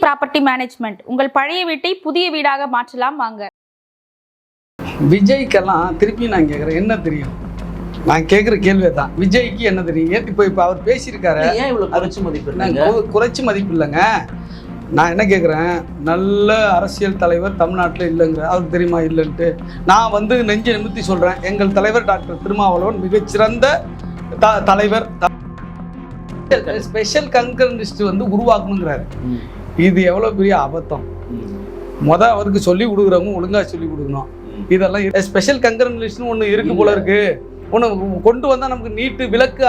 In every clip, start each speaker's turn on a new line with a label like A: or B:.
A: Property management உங்கள் பழைய வீட்டை புதிய வீடாக மாற்றலாம் வாங்க.
B: விஜய்க்கெல்லாம் திருப்பி நான் கேட்குறேன் என்ன தெரியும்? நான் கேட்குற கேள்வி தான் விஜய்க்கு என்ன தெரியும்? ஏன் இப்போ இப்போ அவர் பேசியிருக்காரு?
C: ஏன் இவ்வளவு குறைச்சு
B: கு- குறைச்சு மதிப்பு இல்லைங்க. நான் என்ன கேட்குறேன் நல்ல அரசியல் தலைவர் தமிழ்நாட்டில் இல்லைங்கிற அவருக்கு தெரியுமா? இல்லைன்ட்டு. நான் வந்து நெஞ்சை நிமித்தி சொல்கிறேன் எங்கள் தலைவர் டாக்டர் திருமாவளவன் மிகச்சிறந்த த தலைவர். ஸ்பெஷல் கன்கரனிஸ்ட் வந்து உருவாக்கணுங்கிறாரு. இது எவ்வளோ பெரிய அபத்தம்? முத அவருக்கு சொல்லி கொடுக்குறவங்க ஒழுங்கா சொல்லி கொடுக்கணும். இதெல்லாம் ஸ்பெஷல் கங்கரங்குலேஷன் ஒன்று இருக்கு போல இருக்கு. ஒன்று கொண்டு வந்தால் நமக்கு நீட்டு விலக்கு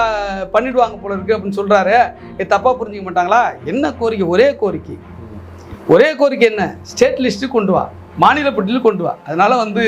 B: பண்ணிடுவாங்க போல இருக்கு அப்படின்னு சொல்றாரு. தப்பாக தப்பா புரிஞ்சுக்க மாட்டாங்களா? என்ன கோரிக்கை? ஒரே கோரிக்கை. ஒரே கோரிக்கை என்ன? ஸ்டேட் லிஸ்ட்டு கொண்டு வா. மாநில பட்டியல் கொண்டு வா. அதனால வந்து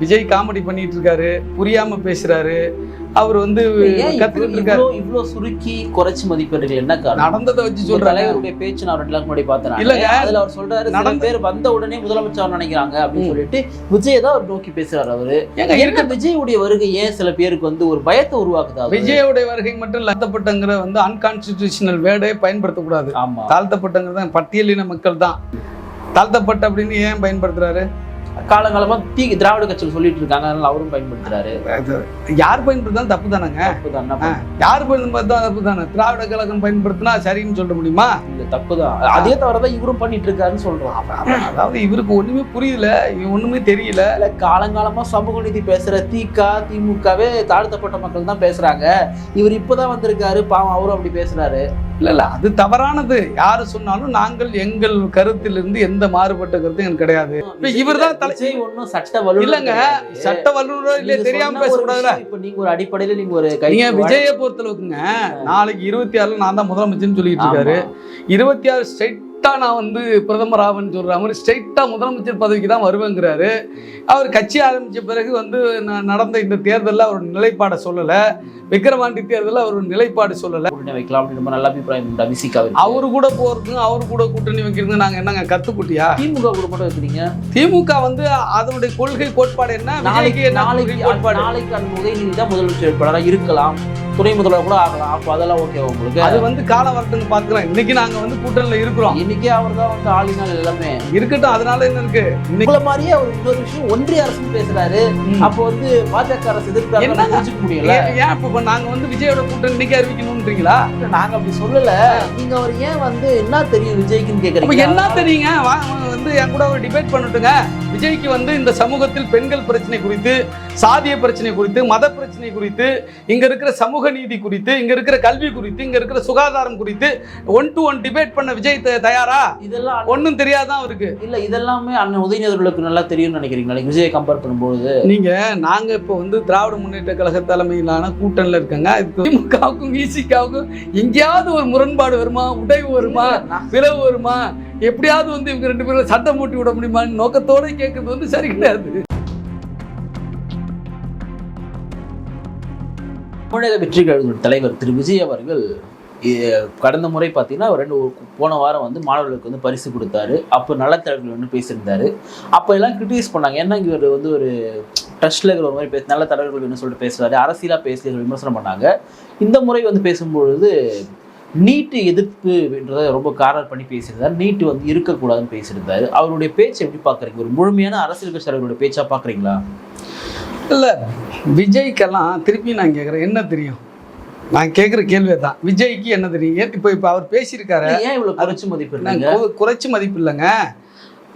B: விஜய் காமெடி பண்ணிட்டு இருக்காரு புரியாம பேசுறாரு. அவர் வந்து
C: ஏன்
B: கத்துக்கிட்டு இருக்காரு
C: இவ்வளவு சுருக்கி குறைச்சு மதிப்பிடுறீங்க என்ன காரணம்?
B: நடந்ததை வச்சு
C: ஒரு
B: சொல்றாரு
C: தலைவருடைய பேச்சு நான் ரெண்டு முன்னாடி பார்த்தேன்
B: இல்லங்க.
C: அதுல அவர் சொல்றாரு சில
B: நடந்த-
C: பேர் வந்த உடனே முதலமைச்சர் நினைக்கிறாங்க அப்படின்னு. சொல்லிட்டு விஜய் தான் அவர் நோக்கி பேசுறாரு அவரு. இருக்க விஜயுடைய வருகை ஏன் சில பேருக்கு வந்து ஒரு பயத்தை உருவாக்குதா?
B: விஜயோடைய வருகை மட்டும் லத்தப்பட்டங்கிற வந்து அன்கான்ஸ்டிடியூஷனல் வேர்டே பயன்படுத்தக்கூடாது.
C: ஆமா.
B: தாழ்த்தப்பட்டங்கிறது பட்டியலின மக்கள் தான். தாழ்த்தப்பட்ட அப்படின்னு ஏன் பயன்படுத்துறாரு?
C: காலங்காலமா தீ திராவிட கட்சியில் சொல்லிட்டு இருக்காங்க. அதனால அவரும் பயன்படுத்துறாரு.
B: யார் பயன்படுத்தாலும் தப்பு தானேங்க
C: என்ன பண்றது?
B: யார் பயன்படுத்தா தப்பு தானே திராவிட கழகம் பயன்படுத்தினா சரின்னு சொல்ல முடியுமா?
C: இந்த தப்புதான். அதே தவிரதான் இவரும் பண்ணிட்டு இருக்காருன்னு சொல்றோம்
B: அதாவது இவருக்கு ஒண்ணுமே புரியல. இவன் ஒண்ணுமே தெரியல.
C: இல்ல காலங்காலமா சமூக நீதி பேசுற திக திமுகவே தாழ்த்தப்பட்ட மக்கள் தான் பேசுறாங்க. இவர் இப்பதான் வந்திருக்காரு. பாவம் அவரும் அப்படி பேசுறாரு.
B: இல்ல இல்ல அது தவறானது. யாரு சொன்னாலும் நாங்கள் எங்கள் கருத்திலிருந்து எந்த மாறுபட்ட கருத்தும் எனக்கு கிடையாது. இப்ப இவர்தான் தலை
C: சட்ட வல்லுநர்
B: இல்லங்க. சட்ட வல்லுநரோ இல்ல
C: நீங்க
B: தெரியாம பேசக்கூடாதுல
C: இப்ப நீங்க ஒரு அடிப்படையில நீங்க ஒரு
B: நீங்க விஜயை பொறுத்தளவுக்குங்க நாளைக்கு இருபத்தி ஆறுல நான் தான் முதலமைச்சர்னு சொல்லிட்டு இருக்காரு. இருபத்தி ஆறு ஸ்ட்ரைட்டா நான் வந்து பிரதமர் ஆவேன்னு சொல்ற மாதிரி ஸ்ட்ரைட்டா முதலமைச்சர் பதவிக்கு தான் வருவேங்கிறாரு. அவர் கட்சி ஆரம்பிச்ச பிறகு வந்து நடந்த இந்த தேர்தலில் அவர் நிலைப்பாடை சொல்லல. விக்கிரவாண்டி தேர்தலில் அவர் நிலைப்பாடு சொல்லல.
C: கூட்டணி வைக்கலாம் ரொம்ப நல்ல அபிப்பிராயம் உண்டு அபிசிகா
B: அவரு கூட போறதுக்கும் அவரு கூட கூட்டணி வைக்கிறது நாங்க என்னங்க கத்துக்குட்டியா?
C: திமுக கூட மட்டும் வைக்கிறீங்க?
B: திமுக வந்து அதனுடைய கொள்கை கோட்பாடு என்ன?
C: நாளைக்கு
B: என்ன
C: நாளைக்கு
B: கோட்பாடு?
C: நாளைக்கு அந்த உதயநிதி தான் முதலமைச்சர் வேட்பாளராக இருக்கலாம். துணை முதல்வர் கூட ஆகலாம். அப்போ அதெல்லாம் ஓகே உங்களுக்கு?
B: அது வந்து காலம் வரட்டுன்னு பாத்துக்கலாம். இன்னைக்கு நாங்க வந்து கூட்டணியில இருக்கிறோம்.
C: இன்னைக்கே அவர் தான் வந்து ஆளினால் எல்லாமே.
B: இருக்கட்டும் அதனால என்ன இருக்கு?
C: உங்களை மாதிரியே அவர் இன்னொரு விஷயம் ஒன்றிய அரசு பேசுறாரு. அப்போ வந்து பாஜக அரசு எதிர்ப்பு முடியல.
B: ஏன் இப்ப நாங்க வந்து விஜயோட கூட்டணி இன்னைக்கு அறிவிக்கணும்ன்றீங்களா?
C: நாங்க அப்படி சொல்லல. நீங்க அவர் ஏன் வந்து என்ன தெரியும் விஜய்க்குன்னு கேக்குறீங்க?
B: என்ன தெரியுங்க? வந்து என் கூட ஒரு டிபேட் பண்ணட்டுங்க. விஜய்க்கு வந்து இந்த சமூகத்தில் பெண்கள் பிரச்சனை குறித்து சாதிய பிரச்சனை குறித்து மத பிரச்சனை குறித்து இங்க இருக்கிற சமூக நீதி குறித்து இங்க இருக்கிற கல்வி குறித்து இங்க இருக்கிற சுகாதாரம் குறித்து ஒன் டு ஒன் டிபேட் பண்ண விஜய் த- தயாரா
C: இதெல்லாம்
B: ஒன்றும் தெரியாதான் அவருக்கு?
C: இல்ல இதெல்லாமே அண்ணன் உதயநிதி அவர்களுக்கு நல்லா தெரியும்னு நினைக்கிறீங்களா? விஜயை கம்பேர் பண்ணும்போது.
B: நீங்க நாங்க இப்போ வந்து திராவிட முன்னேற்ற கழக தலைமையிலான கூட்டணில இருக்கங்க. திமுகவுக்கும் விசிகாவுக்கும் எங்கேயாவது ஒரு முரண்பாடு வருமா? உடைவு வருமா? பிளவு வருமா? எப்படியாவது வந்து இவங்க ரெண்டு பேரும் சட்டம் போட்டு விட முடியுமான்னு நோக்கத்தோட கேட்கறது வந்து சரி கிடையாது.
C: தமிழக வெற்றி கழகத்தின் தலைவர் திரு விஜய் அவர்கள் கடந்த முறை பார்த்தீங்கன்னா அவர் ரெண்டு போன வாரம் வந்து மாணவர்களுக்கு வந்து பரிசு கொடுத்தாரு. அப்போ நலத்தலைவர்கள் வந்து பேசியிருந்தாரு. அப்போ எல்லாம் கிரிட்டிசைஸ் பண்ணாங்க. என்ன இவர் வந்து ஒரு ட்ரஸ்டில் இருக்கிற ஒரு மாதிரி பேச நல்ல தலைவர்கள் வேணும்னு சொல்லிட்டு பேசுகிறாரு அரசியலாக பேசி விமர்சனம் பண்ணாங்க. இந்த முறை வந்து பேசும்பொழுது நீட்டு எதிர்ப்புன்றதை ரொம்ப காரர் பண்ணி பேசியிருந்தார். நீட்டு வந்து இருக்கக்கூடாதுன்னு பேசியிருந்தாரு. அவருடைய பேச்சு எப்படி பார்க்குறீங்க ஒரு முழுமையான அரசியல் கட்சி தலைவருடைய பேச்சாக பார்க்குறீங்களா
B: இல்லை விஜய்க்கெல்லாம் திருப்பி நான் கேட்குறேன் என்ன தெரியும்? நான் கேட்குற கேள்வி தான் விஜய்க்கு என்ன தெரியும் இப்போ இப்போ அவர் பேசியிருக்காரு?
C: ஏன் இவ்வளவு குறைச்சு மதிப்பு
B: நான் குறைச்சு மதிப்பு இல்லைங்க.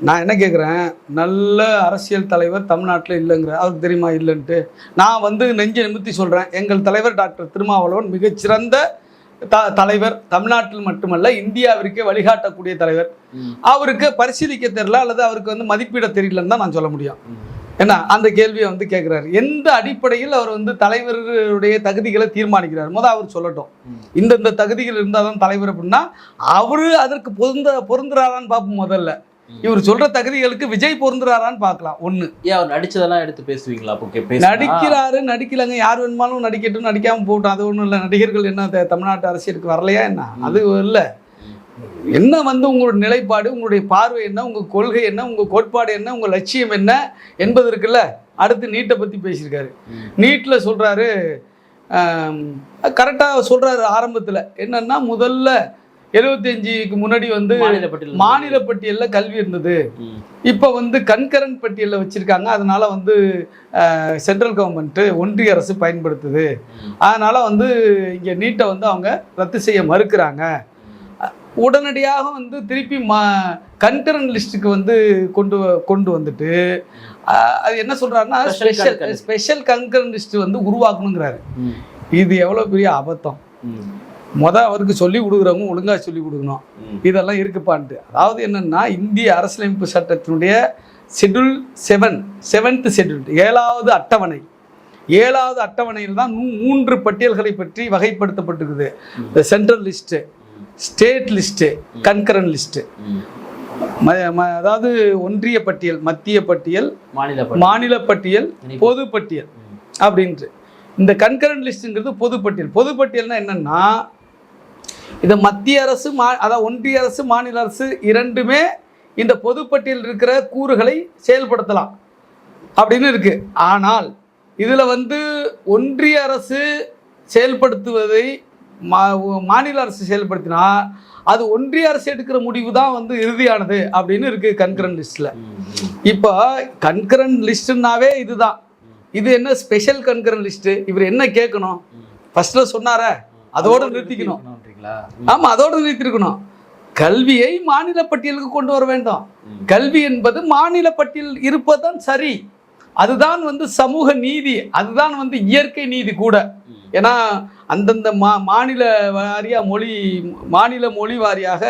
B: நான் என்ன கேட்குறேன் நல்ல அரசியல் தலைவர் தமிழ்நாட்டில் இல்லைங்கிற அவருக்கு தெரியுமா இல்லைன்ட்டு. நான் வந்து நெஞ்சை நிமித்தி சொல்கிறேன் எங்கள் தலைவர் டாக்டர் திருமாவளவன் மிகச்சிறந்த த தலைவர். தமிழ்நாட்டில் மட்டுமல்ல இந்தியாவிற்கே வழிகாட்டக்கூடிய தலைவர். அவருக்கு பரிசீலிக்க தெரியல அல்லது அவருக்கு வந்து மதிப்பிட தெரியலன்னு தான் நான் சொல்ல முடியும். என்ன அந்த கேள்வியை வந்து கேட்குறாரு எந்த அடிப்படையில் அவர் வந்து தலைவருடைய தகுதிகளை தீர்மானிக்கிறார்? முத அவர் சொல்லட்டும்.
C: ம்.
B: இந்த இந்த தகுதிகள் இருந்தால் தான் தலைவர் அப்படின்னா அவரு அதற்கு பொருந்த பொருந்துறாரான்னு பார்ப்போம் முதல்ல. இவர் சொல்ற தகுதிகளுக்கு விஜய் பொருந்துறாரான்னு பார்க்கலாம். ஒண்ணு.
C: ஏன் அவர் நடிச்சதெல்லாம் எடுத்து பேசுவீங்களா?
B: நடிக்கிறாரு நடிக்கலங்க. யார் வேணுமாலும் நடிக்கட்டும் நடிக்காம போகட்டும். அது ஒன்றும் இல்லை. நடிகர்கள் என்ன தமிழ்நாட்டு அரசியலுக்கு வரலையா என்ன? அது இல்லை. என்ன வந்து உங்களோட நிலைப்பாடு உங்களுடைய பார்வை என்ன உங்க கொள்கை என்ன உங்க கோட்பாடு என்ன உங்க லட்சியம் என்ன என்பது இருக்குல்ல அடுத்து நீட்டை பத்தி பேசியிருக்காரு.
C: ம்.
B: நீட்ல சொல்றாரு கரெக்டாக சொல்றாரு ஆரம்பத்துல. என்னன்னா முதல்ல எழுபத்தஞ்சுக்கு முன்னாடி வந்து
C: மாநில பட்டியல்
B: மாநில பட்டியல்ல கல்வி இருந்தது. இப்போ வந்து கண்கரண்ட் பட்டியலில் வச்சிருக்காங்க. அதனால வந்து சென்ட்ரல் கவர்மெண்ட்டு ஒன்றிய அரசு பயன்படுத்துது. அதனால வந்து இங்கே நீட்டை வந்து அவங்க ரத்து செய்ய மறுக்கிறாங்க. உடனடியாக வந்து திருப்பி மா கண்கரண்ட் லிஸ்ட்டுக்கு வந்து கொண்டு கொண்டு வந்துட்டு அது என்ன
C: Special
B: special. Special concurrent list வந்து உருவாக்கணுங்கிறாரு. இது எவ்வளோ பெரிய அபத்தம்
C: ம்.
B: முத அவருக்கு சொல்லி கொடுக்குறவங்க ஒழுங்கா சொல்லி கொடுக்கணும். இதெல்லாம் இருக்குப்பான்ட்டு அதாவது என்னன்னா இந்திய அரசியலமைப்பு சட்டத்தினுடைய ஷெட்யூல் செவன் செவன்த் ஷெட்யூல் ஏழாவது அட்டவணை ஏழாவது அட்டவணையில் தான் மூன்று பட்டியல்களை பற்றி வகைப்படுத்தப்பட்டிருக்குது இந்த central list state list concurrent list
C: ம்.
B: அதாவது ஒன்றிய பட்டியல் மத்திய பட்டியல்
C: மாநில பட்டியல்.
B: மாநில பட்டியல்
C: இணைப்பு.
B: பொது பட்டியல். அப்படின்ட்டு இந்த கன்கரண்ட் லிஸ்ட்டுங்கிறது பொதுப்பட்டியல் பொதுப்பட்டியல்னா என்னன்னா இதை மத்திய அரசு மா அதாவது ஒன்றிய அரசு மாநில அரசு இரண்டுமே இந்த பொதுப்பட்டியல் இருக்கிற கூறுகளை செயல்படுத்தலாம் அப்படின்னு இருக்கு ஆனால் இதில் வந்து ஒன்றிய அரசு செயல்படுத்துவதை மா மாநில அரசு செயல்படுத்தினா அது ஒன்றிய அரசு எடுக்கிற முடிவு தான் வந்து இறுதியானது அப்படின்னு இருக்கு கன்கரண்ட் லிஸ்ட்டில். இப்போ கன்கரண்ட் லிஸ்ட்டுனாவே இதுதான் இது என்ன ஸ்பெஷல் கன்கரண்ட் லிஸ்ட்டு இவர் என்ன கேட்கணும்
C: ம்.
B: ஃபர்ஸ்ட்ல சொன்னாரே அதோட நிறுத்திக்கணும்
C: நிறுத்திக்கணும்ன்றீங்களா?
B: ஆமா அதோட நிறுத்திருக்கணும் கல்வியை மாநில பட்டியலுக்கு கொண்டு வர வேண்டும். கல்வி என்பது மாநில பட்டியல் இருப்பதுதான் சரி அதுதான் வந்து சமூக நீதி அதுதான் வந்து இயற்கை நீதி கூட. ஏன்னா அந்தந்த மா மாநில வாரியா மொழி மாநில மொழி வாரியாக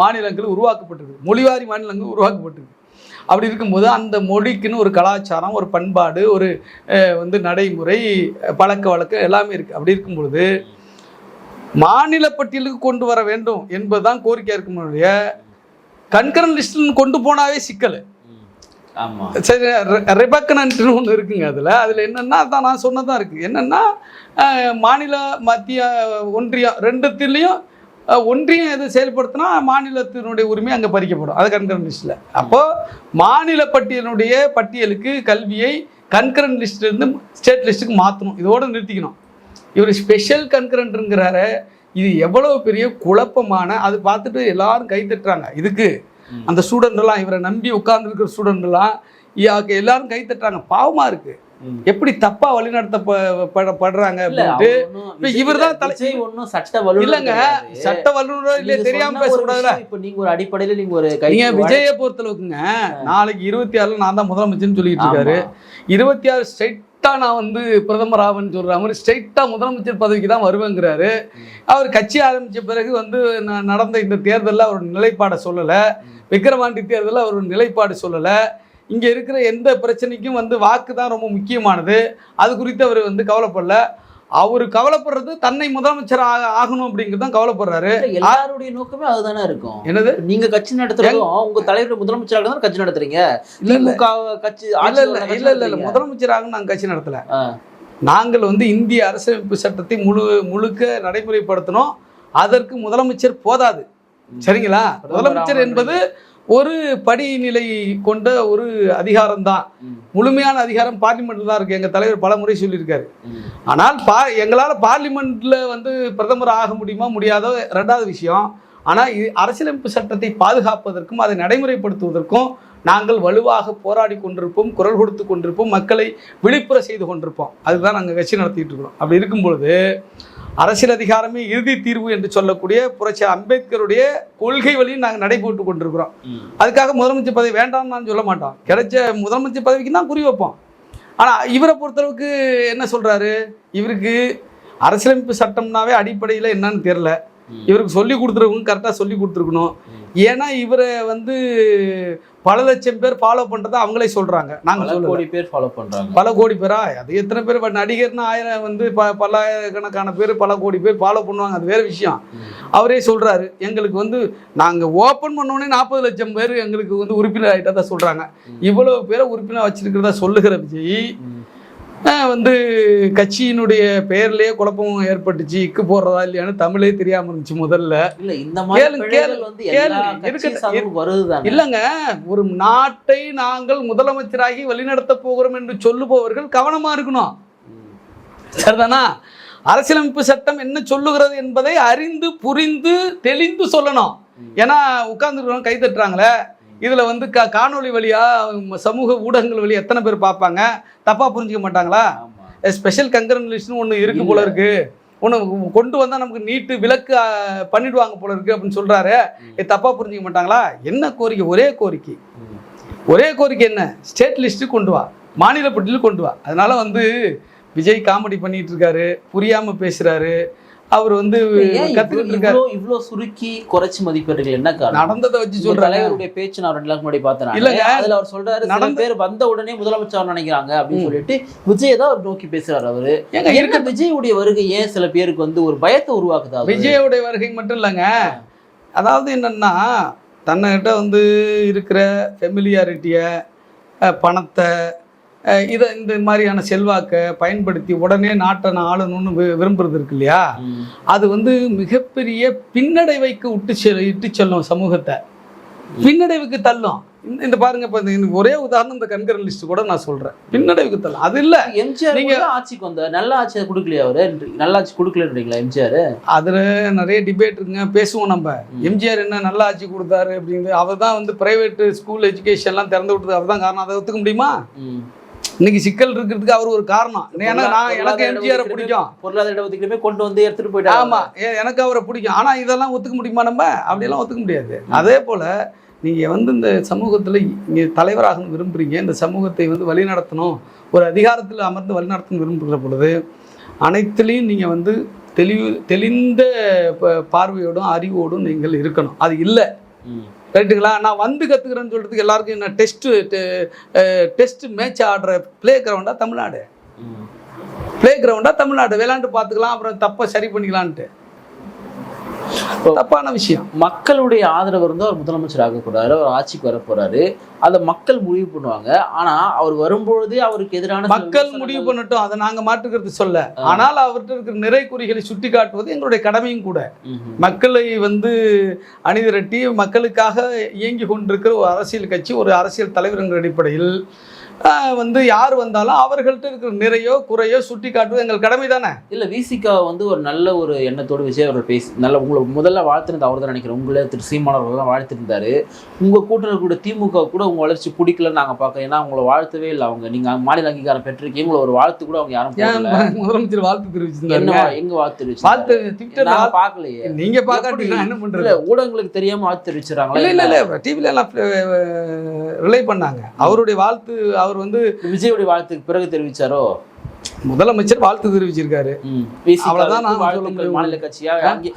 B: மாநிலங்கள் உருவாக்கப்பட்டிருக்கு. மொழிவாரி மாநிலங்கள் உருவாக்கப்பட்டிருக்கு. அப்படி இருக்கும்போது அந்த மொழிக்குன்னு ஒரு கலாச்சாரம் ஒரு பண்பாடு ஒரு வந்து நடைமுறை பழக்க வழக்கம் எல்லாமே இருக்குது அப்படி இருக்கும் பொழுது மாநில பட்டியலுக்கு கொண்டு வர வேண்டும் என்பதுதான் கோரிக்கையாக இருக்கும் கண்கரன் லிஸ்ட்னு கொண்டு போனாவே சிக்கல். சரி ரிபக்னன்ட்னு ஒன்று இருக்குங்க அதில். அதில் என்னென்னா அதான் நான் சொன்னதான் இருக்குது என்னென்னா மாநில மத்திய ஒன்றியம் ரெண்டுத்துலேயும் ஒன்றியம் எது செயல்படுத்தினா மாநிலத்தினுடைய உரிமை அங்கே பறிக்கப்படும். அது கண்கரன் லிஸ்ட்டில் அப்போது மாநில பட்டியலினுடைய பட்டியலுக்கு கல்வியை கண்கரன் லிஸ்ட்லேருந்து ஸ்டேட் லிஸ்ட்டுக்கு மாற்றணும் இதோடு நிறுத்திக்கணும். இவர் ஸ்பெஷல் கன்கரண்ட்ங்கிறாரு இது எவ்வளோ பெரிய குழப்பமான அது பார்த்துட்டு எல்லாரும் கை தட்டுறாங்க. இதுக்கு அந்த ஸ்டூடெண்ட் எல்லாம் இவரை நம்பி உட்கார்ந்துருக்கிற ஸ்டூடெண்ட் எல்லாம் இ- எல்லாரும் கை தட்டுறாங்க. பாவமா இருக்கு.
C: ம்.
B: எப்படி தப்பா வழிநடத்த படுறாங்க அப்படின்ட்டு.
C: அவர் ஒண்ணும்
B: இப்ப
C: விஜய்
B: இவர்தான் தலை-
C: விஜய் ஒண்ணும் சட்ட வல்லுநர்
B: இல்லைங்க. சட்ட வல்லுநரோ இல்லையே தெரியாம பேசக்கூடாதுல
C: இப்ப நீங்க ஒரு அடிப்படையில நீங்க ஒரு
B: நீங்க விஜய பொறுத்தளவுக்குங்க நாளைக்கு இருபத்தி ஆறுல நான் தான் முதலமைச்சர்னு சொல்லிட்டு இருக்காரு. இருபத்தி ஆறு ஸ்ட்ரைட்டா நான் வந்து பிரதமர் ஆவேன்னு சொல்கிற மாதிரி ஸ்ட்ரெயிட்டாக முதலமைச்சர் பதவிக்கு தான் வருவேங்கிறாரு. அவர் கட்சி ஆரம்பித்த பிறகு வந்து நான் நடந்த இந்த தேர்தலில் அவர் நிலைப்பாடை சொல்லலை. விக்கிரவாண்டி தேர்தலில் அவர் நிலைப்பாடு சொல்லலை. இங்கே இருக்கிற எந்த பிரச்சனைக்கும் வந்து வாக்கு தான் ரொம்ப முக்கியமானது. அது குறித்து அவர் வந்து கவலைப்படல. அவர் கவலைப்படுறது தன்னை முதலமைச்சர் ஆக ஆகணும் அப்படிங்கிறது தான் கவலைப்படுறாரு.
C: எல்லாருடைய நோக்கமே அதுதானே இருக்கும்.
B: என்னது?
C: நீங்க கட்சி நடத்துறதும் உங்க தலைவர் முதலமைச்சராக தான் கட்சி நடத்துறீங்க. திமுக கட்சி
B: இல்ல இல்ல இல்ல இல்ல இல்ல. முதலமைச்சராக நாங்கள் கட்சி நடத்தல. நாங்கள் வந்து இந்திய அரசியலமைப்பு சட்டத்தை முழு முழுக்க நடைமுறைப்படுத்தணும். அதற்கு முதலமைச்சர் போதாது. சரிங்களா? முதலமைச்சர் என்பது ஒரு படிநிலை கொண்ட ஒரு அதிகாரம் தான். முழுமையான அதிகாரம் பார்லிமெண்ட்ல தான் இருக்கு. எங்க தலைவர் பல முறை சொல்லியிருக்காரு. ஆனால் பா எங்களால் பார்லிமெண்ட்ல வந்து பிரதமர் ஆக முடியுமா முடியாதோ ரெண்டாவது விஷயம். ஆனால் இது அரசியலமைப்பு சட்டத்தை பாதுகாப்பதற்கும் அதை நடைமுறைப்படுத்துவதற்கும் நாங்கள் வலுவாக போராடி கொண்டிருப்போம் குரல் கொடுத்து கொண்டிருப்போம் மக்களை விழிப்புற செய்து கொண்டிருப்போம். அதுதான் நாங்கள் கட்சி நடத்திட்டு இருக்கிறோம். அப்படி இருக்கும் பொழுது அரசியல் அதிகாரமே இறுதி தீர்வு என்று சொல்லக்கூடிய புரட்சி அம்பேத்கருடைய கொள்கை வழியும் நாங்கள் நடைபெற்று கொண்டிருக்கிறோம். அதுக்காக முதலமைச்சர் பதவி வேண்டாம்னு நான் சொல்ல மாட்டோம் கிடைச்ச முதலமைச்சர் பதவிக்கு தான் குறி வைப்போம் ஆனால் இவரை பொறுத்தளவுக்கு என்ன சொல்றாரு இவருக்கு அரசியலமைப்பு சட்டம்னாவே அடிப்படையில் என்னன்னு தெரில. இவருக்கு சொல்லி கொடுத்துருக்கணும் கரெக்டாக சொல்லி கொடுத்துருக்கணும். ஏன்னா இவரை வந்து பல லட்சம் பேர் ஃபாலோ பண்ணுறதா அவங்களே சொல்கிறாங்க நாங்கள்
C: கோடி பேர் ஃபாலோ பண்றாங்க.
B: பல கோடி பேரா? அது எத்தனை பேர்? இப்ப நடிகர்னு ஆயிரம் வந்து ப பல்லாயிரக்கணக்கான பேர் பல கோடி பேர் ஃபாலோ பண்ணுவாங்க. அது வேற விஷயம். அவரே சொல்றாரு எங்களுக்கு வந்து நாங்க ஓபன் பண்ணோடனே நாற்பது லட்சம் பேர் எங்களுக்கு வந்து உறுப்பினர் ஆகிட்டா தான் சொல்றாங்க.
C: ம்.
B: இவ்வளவு பேரை உறுப்பினர் வச்சிருக்கிறதா சொல்லுகிற விஜய் வந்து கட்சியினுடைய பெயர்லயே குழப்பம் ஏற்பட்டுச்சு. இக்கு போடுறதா இல்லையான்னு தமிழே தெரியாம இருந்துச்சு முதல்ல.
C: இல்ல இந்த மாதிரி
B: இல்லைங்க ஒரு நாட்டை நாங்கள் முதலமைச்சராகி வழிநடத்த போகிறோம் என்று சொல்லுபவர்கள் கவனமா இருக்கணும். சரிதானா? அரசியலமைப்பு சட்டம் என்ன சொல்லுகிறது என்பதை அறிந்து புரிந்து தெளிந்து சொல்லணும். ஏன்னா உட்கார்ந்துருக்கவங்க கை தட்டுறாங்களே. இதுல வந்து கா காணொளி வழியா ம- சமூக ஊடகங்கள் வழியா எத்தனை பேர் பார்ப்பாங்க? தப்பா புரிஞ்சுக்க மாட்டாங்களா? ஸ்பெஷல் கங்கரன்லேஷன் ஒன்று இருக்கு போல இருக்கு. ஒன்று கொண்டு வந்தா நமக்கு நீட்டு விலக்கு பண்ணிடுவாங்க போல இருக்கு அப்படின்னு சொல்றாரு. இது தப்பா புரிஞ்சுக்க மாட்டாங்களா? என்ன கோரிக்கை? ஒரே கோரிக்கை. ஒரே கோரிக்கை என்ன? ஸ்டேட் லிஸ்ட்டு கொண்டு வா. மாநில பட்டியல் கொண்டு வா. அதனால வந்து விஜய் காமெடி பண்ணிட்டு இருக்காரு. புரியாம பேசுறாரு. அவர் வந்து
C: ஏன்
B: கத்துக்கிட்டு இருக்காரு
C: இவ்வளோ இவ்வளோ சுருக்கி குறைச்சு மதிப்பீர்கள் என்ன காரணம்?
B: நடந்ததை வச்சு சொல்றாங்க
C: தலைவருடைய பேச்சு நான் ரெண்டு நாள் முன்னாடி பார்த்தேன்.
B: இல்லங்க.
C: அதுல அவர் சொல்றாரு சில
B: நடந்த-
C: பேர் வந்த உடனே முதலமைச்சர் நினைக்கிறாங்க அப்படின்னு. சொல்லிட்டு விஜய் தான் அவர் நோக்கி பேசுறாரு அவரு. என்ன விஜயுடைய வருகை ஏன் சில பேருக்கு வந்து ஒரு பயத்தை உருவாக்குதா?
B: விஜயோடைய வருகை மட்டும் இல்லைங்க. அதாவது என்னன்னா தன்னிட்ட வந்து இருக்கிற ஃபெமிலியாரிட்டியை பணத்தை இதை இந்த மாதிரியான செல்வாக்கை பயன்படுத்தி உடனே நாட்டை நான் ஆளணும்னு வி- விரும்புறது இருக்கு இல்லையா. அது வந்து மிகப்பெரிய பின்னடைவைக்கு விட்டு செல் இட்டு செல்லும் சமூகத்தை. பின்னடைவுக்கு தள்ளும். இந்த பாருங்க இப்போ ஒரே உதாரணம் இந்த கண்கரன் லிஸ்ட் கூட நான் சொல்றேன். பின்னடைவுக்கு தள்ளும். அது இல்ல.
C: எம்ஜிஆர்
B: நீங்க-
C: ஆட்சிக்கு வந்தார். நல்ல ஆட்சியை கொடுக்கலையா அவரு? நல்ல ஆட்சி கொடுக்கலன்றீங்களா எம்ஜிஆர்?
B: அதுல நிறைய டிபேட் இருக்குங்க. பேசுவோம் நம்ம. எம்ஜிஆர் என்ன நல்ல ஆட்சி கொடுத்தாரு அப்படிங்கிறது அவர் தான் வந்து பிரைவேட் ஸ்கூல் எஜுகேஷன்லாம் திறந்து விட்டது. அவர் தான் காரணம். அதை ஒத்துக்க முடியுமா? இன்னைக்கு சிக்கல் இருக்கிறதுக்கு அவர் ஒரு காரணம். ஏன்னா நான் எனக்கு எம்ஜிஆரை பிடிக்கும்.
C: பொருளாதார இடஒதுக்கீடுமே கொண்டு வந்து எடுத்துட்டு போயிட்டாங்க
B: ஆமா. எனக்கு அவரை பிடிக்கும். ஆனா இதெல்லாம் ஒத்துக்க முடியுமா நம்ம? அப்படியெல்லாம் ஒத்துக்க முடியாது. அதே போல நீங்க வந்து இந்த சமூகத்துல நீங்க தலைவராகணும் விரும்புறீங்க. இந்த சமூகத்தை வந்து வழிநடத்தணும் ஒரு அதிகாரத்தில் அமர்ந்து வழிநடத்தணும் விரும்புகிற பொழுது அனைத்துலேயும் நீங்க வந்து தெளிவு தெளிந்த பார்வையோடும் அறிவோடும் நீங்கள் இருக்கணும். அது இல்லை. ரைட்டுங்களா நான் வந்து கற்றுக்கிறேன்னு சொல்கிறதுக்கு எல்லாருக்கும் என்ன டெஸ்ட்டு டெஸ்ட் மேட்ச் ஆடுற ப்ளே கிரவுண்டாக தமிழ்நாடு. ப்ளே கிரவுண்டாக தமிழ்நாடு. விளையாண்டு பார்த்துக்கலாம் அப்புறம் தப்பை சரி பண்ணிக்கலான்ட்டு. தப்பான விஷயம்.
C: மக்களுடைய ஆதரவு இருந்தால் அவர் முதலமைச்சர் ஆக போறாரு அவர் ஆட்சிக்கு வர போறாரு அதை மக்கள் முடிவு பண்ணுவாங்க. ஆனா அவர் வரும்பொழுதே அவருக்கு எதிரான
B: மக்கள் முடிவு பண்ணட்டும். அதை நாங்கள் மாற்றுக்கிறது சொல்ல. ஆனால் அவர்கிட்ட இருக்கிற நிறை குறிகளை சுட்டி காட்டுவது எங்களுடைய கடமையும் கூட. மக்களை வந்து அணிதிரட்டி மக்களுக்காக இயங்கி கொண்டிருக்கிற ஒரு அரசியல் கட்சி ஒரு அரசியல் தலைவர் என்ற அடிப்படையில் வந்து யார் வந்தாலும் அவர்கள்ட்ட இருக்கிற நிறையோ குறையோ சுட்டி காட்டுவது எங்கள் கடமை தானே?
C: இல்ல விசிகா வந்து ஒரு நல்ல ஒரு எண்ணத்தோடு விஜய் அவர்கள் பேசி நல்ல உங்களை முதல்ல வாழ்த்துனது அவர் தான் நினைக்கிறேன். உங்களே திரு சீமானவர்கள் வாழ்த்திருந்தாரு. உங்க கூட்டணி கூட திமுக கூட உங்க வளர்ச்சி பிடிக்கலன்னு நாங்க பார்க்க ஏன்னா உங்களை வாழ்த்தவே இல்லை அவங்க. நீங்க மாநில அங்கீகாரம் பெற்றிருக்கீங்க. உங்களை ஒரு வாழ்த்து கூட அவங்க யாரும்
B: முதலமைச்சர் வாழ்த்து தெரிவிச்சிருந்தாங்க
C: எங்க வாழ்த்து நாங்க
B: வாழ்த்து-
C: பார்க்கலையே.
B: நீங்க பார்க்காட்டீங்கன்னா என்ன பண்றது?
C: ஊடகங்களுக்கு தெரியாம வாழ்த்து தெரிவிச்சுறாங்களா
B: இல்ல இல்ல இல்ல. டிவில எல்லாம் ரிலை பண்ணாங்க. அவருடைய வாழ்த்து அவர் வந்து
C: விஜயோடைய வாழ்த்துக்கு பிறகு தெரிவிச்சாரோ?
B: முதலமைச்சர் வாழ்த்து தெரிவிச்சிருக்காரு.
C: மாநில கட்சியாக அங்கீ-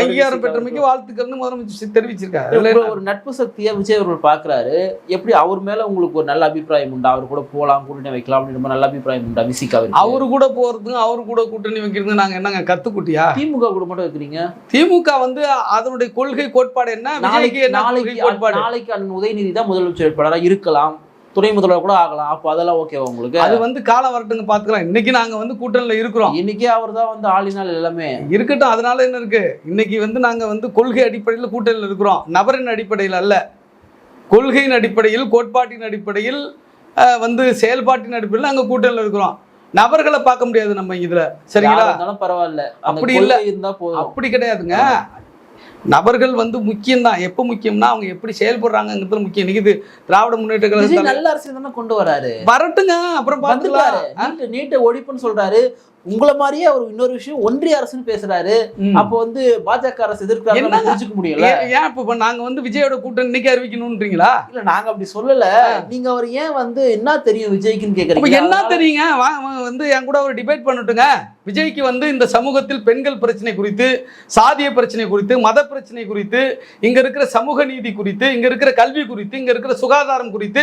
B: அங்கீகாரம் பெற்றமைக்கு வாழ்த்துக்கள்னு முதலமைச்சர் தெரிவிச்சிருக்காரு.
C: ஒரு நட்பு சக்தியா விஜய் அவர்கள் பாக்குறாரு எப்படி அவர் மேல உங்களுக்கு ஒரு நல்ல அபிப்பிராயம் உண்டா? அவர் கூட போலாம் கூட்டணி வைக்கலாம் அப்படின்னு ரொம்ப நல்ல அபிப்பிராயம் உண்டா? விசிகா
B: அவரு கூட போறதுக்கும் அவரு கூட கூட்டணி வைக்கிறது நாங்க என்னங்க கத்துக்குட்டியா?
C: திமுக கூட மட்டும் இருக்கிறீங்க
B: திமுக வந்து அதனுடைய கொள்கை கோட்பாடு என்ன?
C: நாளைக்கு நாளைக்கு
B: கோட்பாடு?
C: நாளைக்கு அண்ணன் உதயநிதி தான் முதலமைச்சர் வேட்பாளரா இருக்கலாம். துணை முதல்வர் கூட ஆகலாம். அப்போ அதெல்லாம் ஓகேவா உங்களுக்கு?
B: அது வந்து காலம் வரட்டுங்க பாத்துக்கலாம். இன்னைக்கு நாங்க வந்து கூட்டணியில இருக்கிறோம்.
C: இன்னைக்கே அவர் தான் வந்து ஆளினால் எல்லாமே.
B: இருக்கட்டும் அதனால என்ன இருக்கு? இன்னைக்கு வந்து நாங்க வந்து கொள்கை அடிப்படையில் கூட்டணியில் இருக்கிறோம். நபரின் அடிப்படையில் அல்ல. கொள்கையின் அடிப்படையில் கோட்பாட்டின் அடிப்படையில் வந்து செயல்பாட்டின் அடிப்படையில் நாங்க கூட்டணியில் இருக்கிறோம். நபர்களை பார்க்க முடியாது நம்ம இதுல. சரிங்களா?
C: இருந்தாலும் பரவாயில்ல.
B: அப்படி இல்ல.
C: இருந்தா போதும்.
B: அப்படி கிடையாதுங்க. நபர்கள் வந்து முக்கியம்தான். எப்போ முக்கியம்னா அவங்க எப்படி செயல்படுறாங்கங்கிறது முக்கியம். இது திராவிட முன்னேற்ற கழகத்தால
C: நல்ல அரசியல் தானே கொண்டு வராரு?
B: வரட்டுங்க அப்புறம் பார்த்துக்கலாம்.
C: நீட்டு ஒழிப்புன்னு சொல்றாரு. உங்களை மாதிரியே அவர் இன்னொரு விஷயம் ஒன்றிய அரசுன்னு பேசுறாரு. அப்போ வந்து பாஜக அரசு எதிர்க்கிறாங்க முடியல.
B: ஏன் இப்போ நாங்க வந்து விஜயோட கூட்டணி இன்னைக்கு அறிவிக்கணும்ன்றீங்களா?
C: இல்ல நாங்க அப்படி சொல்லல. நீங்க அவர் ஏன் வந்து என்ன தெரியும் விஜய்க்குன்னு கேக்குறீங்க?
B: என்ன தெரியுங்க? வந்து என் கூட ஒரு டிபேட் பண்ணட்டுங்க. விஜய்க்கு வந்து இந்த சமூகத்தில் பெண்கள் பிரச்சனை குறித்து சாதிய பிரச்சனை குறித்து மத பிரச்சனை குறித்து இங்க இருக்கிற சமூக நீதி குறித்து இங்க இருக்கிற கல்வி குறித்து இங்க இருக்கிற சுகாதாரம் குறித்து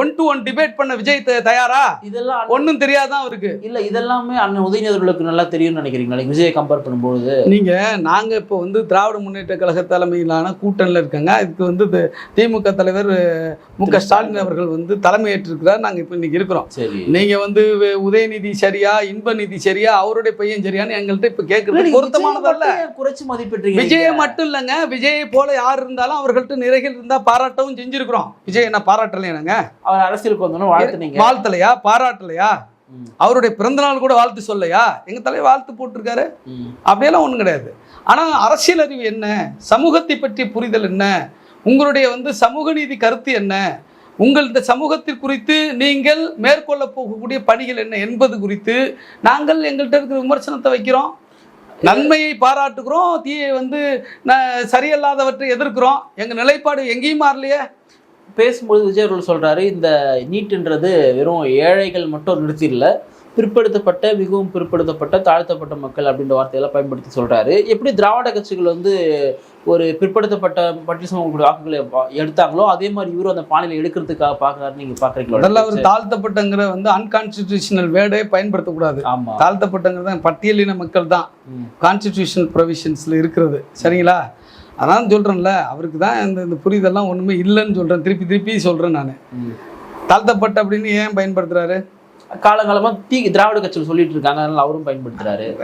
B: ஒன் டு ஒன் டிபேட் பண்ண விஜய் தயாரா?
C: இதெல்லாம்
B: ஒன்றும் தெரியாதான் அவருக்கு?
C: இல்ல இதெல்லாமே அண்ணன் உதயநிதிகளுக்கு நல்லா தெரியும்னு நினைக்கிறீங்க நாளைக்கு விஜயை கம்பேர் பண்ணும்போது
B: நீங்க நாங்க இப்போ வந்து திராவிட முன்னேற்ற கழக தலைமையிலான கூட்டணியில் இருக்காங்க. இதுக்கு வந்து திமுக தலைவர் மு க ஸ்டாலின். அவர்கள் வந்து தலைமையேற்றிருக்கிறார். நாங்க இப்போ இன்னைக்கு இருக்கிறோம்.
C: சரி.
B: நீங்க வந்து உதயநிதி சரியா இன்ப நிதி சரியா அவருடைய பையன் சரியான்னு எங்கள்கிட்ட இப்ப கேட்கறது பொருத்தமானதல்ல.
C: குறைச்சு மதிப்பிடுறீங்க
B: விஜயை? மட்டும் இல்லைங்க. விஜயை போல யார் இருந்தாலும் அவர்கள்ட்ட நிறைகள் இருந்தா பாராட்டவும் செஞ்சிருக்கிறோம். விஜய் என்ன பாராட்டலையானுங்க
C: அவர் அரசியலுக்கு வந்தோன்னு வாழ்த்துனீங்க.
B: வாழ்த்தலையா? பாராட்டலையா. அவருடைய பிறந்தநாள் கூட வாழ்த்து சொல்லையா எங்க தலைவர் வாழ்த்து போட்டிருக்காரு. அப்படியெல்லாம் ஒன்றும் கிடையாது. ஆனால் அரசியல் அறிவு என்ன? சமூகத்தை பற்றிய புரிதல் என்ன? உங்களுடைய வந்து சமூக நீதி கருத்து என்ன? உங்கள் இந்த சமூகத்தில் குறித்து நீங்கள் மேற்கொள்ள போகக்கூடிய பணிகள் என்ன என்பது குறித்து நாங்கள் எங்கள்கிட்ட இருக்கிற விமர்சனத்தை வைக்கிறோம். நன்மையை பாராட்டுகிறோம். தீயை வந்து சரியல்லாதவற்றை எதிர்க்கிறோம். எங்கள் நிலைப்பாடு எங்கேயும் மாறலையே.
C: பேசும்போது விஜய் அவர்கள் சொல்கிறாரு இந்த நீட்டுன்றது வெறும் ஏழைகள் மட்டும் நிறுத்திடல. பிற்படுத்தப்பட்ட மிகவும் பிற்படுத்தப்பட்ட தாழ்த்தப்பட்ட மக்கள் அப்படின்ற வார்த்தையெல்லாம் பயன்படுத்தி சொல்றாரு. எப்படி திராவிட கட்சிகள் வந்து ஒரு பிற்படுத்தப்பட்ட பட்டியல் சமூக வாக்குகளை எடுத்தாங்களோ அதே மாதிரி இவரும் அந்த பாணியில எடுக்கிறதுக்காக பாக்குறாரு நீங்க
B: முதல்ல
C: பாக்குறீங்களா
B: அவர் தாழ்த்தப்பட்டங்கிற வந்து அன்கான்ஸ்டிடியூஷனல் வேர்டே பயன்படுத்தக்கூடாது.
C: ஆமா.
B: தாழ்த்தப்பட்டங்கிறது பட்டியலின மக்கள் தான்.
C: ம்.
B: கான்ஸ்டிடியூஷனல் ப்ரொவிஷன்ஸில் இருக்கிறது. சரிங்களா? அதான் சொல்கிறேன்ல அவருக்கு தான் இந்த இந்த புரிதெல்லாம் ஒன்றுமே இல்லைன்னு சொல்கிறேன் திருப்பி திருப்பி சொல்கிறேன் நான். தாழ்த்தப்பட்ட அப்படின்னு ஏன் பயன்படுத்துறாரு?
C: காலங்காலமா தீ திராவிட கட்சிகள் சொல்லிட்டு இருக்காங்க. அதனால அவரும் பயன்படுத்துறாரு.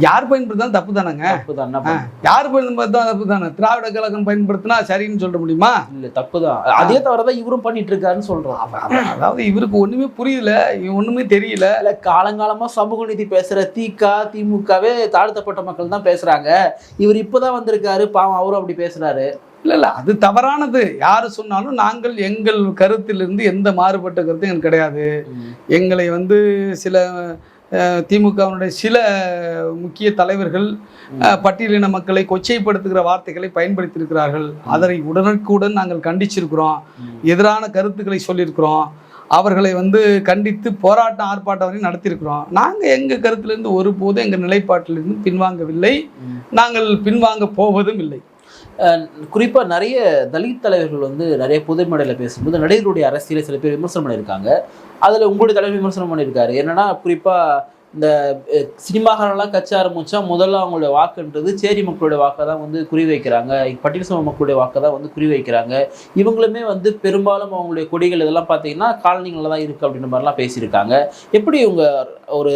B: யார் பயன்படுத்தினா தப்பு தானேங்க
C: என்ன பண்ண-
B: யார் பயன்படுத்தா தப்பு தானே திராவிட கழகம் பயன்படுத்தினா சரின்னு சொல்ல முடியுமா?
C: இல்ல தப்புதான். அதே தவிரதான் இவரும் பண்ணிட்டு இருக்காருன்னு
B: அவ- அதாவது இவருக்கு ஒன்றுமே புரியல. ஒன்றுமே தெரியல.
C: இல்ல காலங்காலமா சமூக நீதி பேசுற திக திமுகவே தாழ்த்தப்பட்ட மக்கள் தான் பேசுறாங்க. இவர் இப்பதான் வந்திருக்காரு. பாவம் அவரும் அப்படி பேசுறாரு.
B: இல்லை இல்லை அது தவறானது. யார் சொன்னாலும் நாங்கள் எங்கள் கருத்திலிருந்து எந்த மாறுபட்ட கருத்தும் எனக்கு கிடையாது. எங்களை வந்து சில திமுகவினுடைய சில முக்கிய தலைவர்கள் பட்டியலின மக்களை கொச்சைப்படுத்துகிற வார்த்தைகளை பயன்படுத்தியிருக்கிறார்கள். அதை உடனுக்குடன் நாங்கள் கண்டிச்சிருக்கிறோம். எதிரான கருத்துக்களை சொல்லியிருக்கிறோம். அவர்களை வந்து கண்டித்து போராட்டம் ஆர்ப்பாட்டம் வரையும் நடத்தியிருக்கிறோம். நாங்கள் எங்கள் கருத்திலிருந்து ஒருபோதும் எங்கள் நிலைப்பாட்டிலிருந்து பின்வாங்கவில்லை. நாங்கள் பின்வாங்க போவதும் இல்லை.
C: குறிப்பாக நிறைய தலித் தலைவர்கள் வந்து நிறைய பொது பேசும்போது நடிகர்களுடைய அரசியலை சில பேர் விமர்சனம் பண்ணியிருக்காங்க. அதில் உங்களுடைய தலைவர் விமர்சனம் பண்ணியிருக்காரு. என்னென்னா குறிப்பாக இந்த அஹ், சினிமாக்காரெல்லாம் கட்சி ஆரம்பித்தா முதல்ல அவங்களுடைய வாக்குன்றது சேரி மக்களுடைய வாக்கை தான் வந்து குறி வைக்கிறாங்க. பட்டியல் சமூக மக்களுடைய வாக்கை தான் வந்து குறி வைக்கிறாங்க. இவங்களுமே வந்து பெரும்பாலும் அவங்களுடைய கொடிகள் இதெல்லாம் பார்த்தீங்கன்னா காலனிகளில் தான் இருக்குது அப்படின்ற மாதிரிலாம் பேசியிருக்காங்க. எப்படி இவங்க ஒரு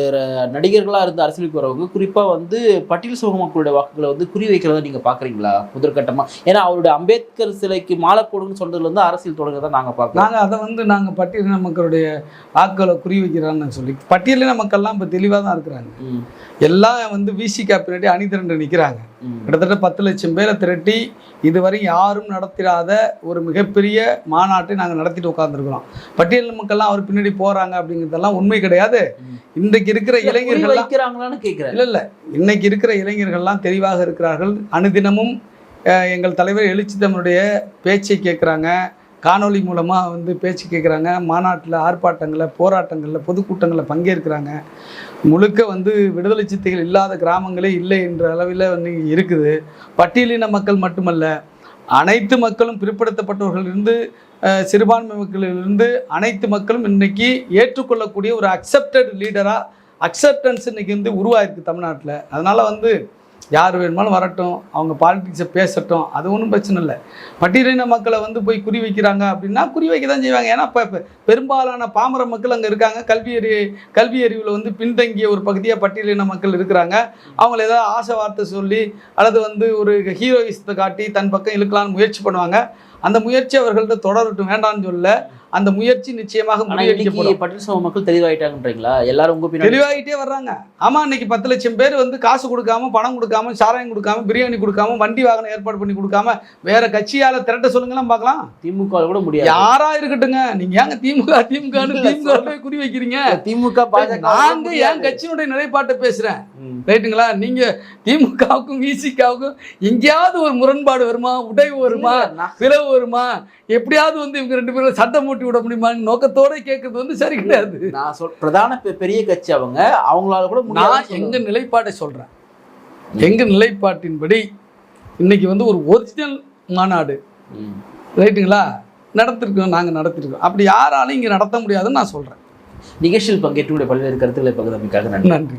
C: நடிகர்களாக இருந்து அரசியலுக்கு வரவங்க குறிப்பாக வந்து பட்டியல் சமூக மக்களுடைய வாக்குகளை வந்து குறி வைக்கிறத நீங்கள் பார்க்குறீங்களா முதற்கட்டமாக ஏன்னா அவருடைய அம்பேத்கர் சிலைக்கு மாலை போடுன்னு சொன்னதுல வந்து அரசியல் தான் நாங்கள் பார்க்கலாம்
B: நாங்கள் அதை வந்து நாங்கள் பட்டியலின மக்களுடைய வாக்களை குறி வைக்கிறான்னு சொல்லி பட்டியலின மக்கள்லாம் இப்போ தெளிவாக தான் இருக்கிறாங்க. எல்லாம் வந்து விசிகா பின்னாடி அணி திரண்டு நிற்கிறாங்க கிட்டத்தட்ட பத்து லட்சம் பேரை திரட்டி இதுவரை யாரும் நடத்திடாத ஒரு மிகப்பெரிய மாநாட்டை நாங்கள் நடத்திட்டு உட்காந்துருக்கிறோம் பட்டியலின மக்கள்லாம் அவர் பின்னாடி போகிறாங்க அப்படிங்கிறதெல்லாம் உண்மை கிடையாது. இன்றைக்கு இருக்கிற இளைஞர்கள்லாம்
C: வைக்கிறாங்களான்னு கேக்குறேன்
B: இல்லை இல்லை. இன்னைக்கு இருக்கிற இளைஞர்கள்லாம் தெளிவாக இருக்கிறார்கள். அனுதினமும் எங்கள் தலைவர் எழுச்சி தமிழுடைய பேச்சை கேட்குறாங்க காணொலி மூலமாக வந்து பேச்சு கேட்குறாங்க மாநாட்டில் ஆர்ப்பாட்டங்களில் போராட்டங்களில் பொதுக்கூட்டங்களில் பங்கேற்கிறாங்க. முழுக்க வந்து விடுதலை சித்தைகள் இல்லாத கிராமங்களே இல்லை என்ற அளவில் வந்து இருக்குது. பட்டியலின மக்கள் மட்டுமல்ல அனைத்து மக்களும் பிற்படுத்தப்பட்டவர்களிலிருந்து சிறுபான்மை மக்களிலிருந்து அனைத்து மக்களும் இன்றைக்கி ஏற்றுக்கொள்ளக்கூடிய ஒரு அக்செப்டட் லீடராக அக்செப்டன்ஸ் இன்றைக்கி வந்து உருவாயிருக்கு தமிழ்நாட்டில். அதனால் வந்து யார் வேணுமாலும் வரட்டும் அவங்க பாலிடிக்ஸை பேசட்டும் அது ஒன்றும் பிரச்சனை இல்லை. பட்டியலின மக்களை வந்து போய் குறி வைக்கிறாங்க அப்படின்னா குறி வைக்க தான் செய்வாங்க. ஏன்னா இப்போ பெரும்பாலான பாமர மக்கள் அங்கே இருக்காங்க. கல்வி அறி கல்வி அறிவில் வந்து பின்தங்கிய ஒரு பகுதியாக பட்டியலின மக்கள் இருக்கிறாங்க. அவங்கள ஏதாவது ஆசை வார்த்தை சொல்லி அல்லது வந்து ஒரு ஹீரோயிசத்தை காட்டி தன் பக்கம் இழுக்கலாம்னு முயற்சி பண்ணுவாங்க. அந்த முயற்சி அவர்கள்ட்ட தொடரட்டும் வேண்டாம்னு சொல்ல அந்த முயற்சி நிச்சயமாக
C: பட்டியல் சமூக மக்கள் தெளிவாயிட்டாங்கன்றீங்களா? எல்லாரும் உங்க
B: தெளிவாகிட்டே வர்றாங்க. ஆமா இன்னைக்கு பத்து லட்சம் பேர் வந்து காசு கொடுக்காம பணம் கொடுக்காம சாராயம் கொடுக்காம பிரியாணி கொடுக்காம வண்டி வாகனம் ஏற்பாடு பண்ணி கொடுக்காம வேற கட்சியால திரட்ட சொல்லுங்கலாம் பார்க்கலாம்.
C: திமுக கூட முடியாது.
B: யாரா இருக்கட்டுங்க நீங்க ஏங்க திமுக திமுக திமுக. குறி வைக்கிறீங்க?
C: திமுக
B: நாங்க என் கட்சியினுடைய நிலைப்பாட்டை பேசுறேன். ரைட்டுங்களா நீங்க திமுகவுக்கும் விசிகாவுக்கும் எங்கேயாவது ஒரு முரண்பாடு வருமா? உடைவு வருமா? பிளவு வருமா? எப்படியாவது வந்து இவங்க ரெண்டு பேரும் சட்டம் மூட்டி விட முடியுமான்னு நோக்கத்தோட கேட்கறது வந்து சரி கிடையாது.
C: நான் சொல் பிரதான பெரிய கட்சி அவங்க. அவங்களால கூட
B: நான்
C: முடியாது
B: எங்க நிலைப்பாட்டை சொல்றேன்? எங்க நிலைப்பாட்டின்படி இன்னைக்கு வந்து ஒரு ஒரிஜினல் மாநாடு. ரைட்டுங்களா? நடத்திருக்கோம் நாங்க நடத்திருக்கோம். அப்படி யாராலும் இங்க நடத்த முடியாதுன்னு நான் சொல்றேன்.
C: நிகழ்ச்சியில் பங்கேற்றுடைய பல்வேறு கருத்துக்களை பகிர்ந்தமைக்காக நன்றி.
B: நன்றி.